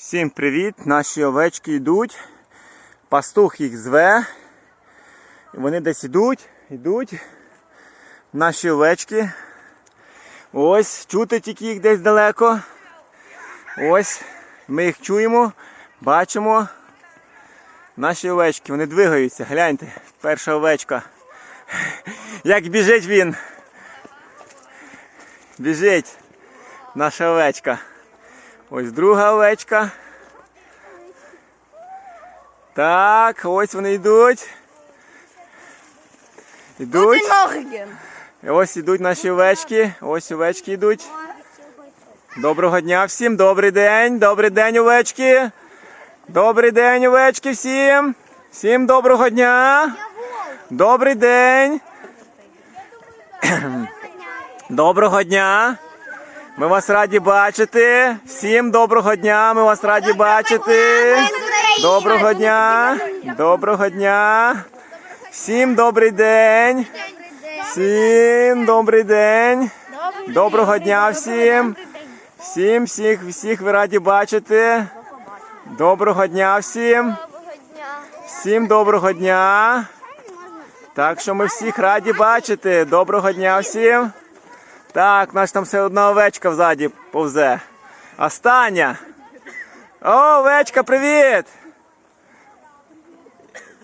Всім привіт! Наші овечки йдуть. Пастух їх зве. Вони десь йдуть, йдуть. Наші овечки. Ось, чути тільки їх десь далеко. Ось. Ми їх чуємо, бачимо. Наші овечки, вони двигаються. Гляньте, перша овечка. Як біжить він. Біжить наша овечка. Ось друга овечка. Так, ось вони йдуть. Йдуть. Ось йдуть наші овечки. Ось овечки йдуть. Доброго дня всім, добрий день, добрий день, овечки. Добрий день, овечки всім. Всім доброго дня. Добрий день. Доброго дня. Ми вас раді бачити. Всім доброго дня. Ми вас раді бачити. Доброго дня. Доброго дня. Всім добрий день. Всім добрий день. Доброго дня всім. Всім, всіх, всіх ви раді бачити. Доброго дня всім. Всім доброго дня. Так що ми всіх раді бачити. Доброго дня всім. Так, наш там все одна овечка взаді повзе. Остання. О, овечка, привіт!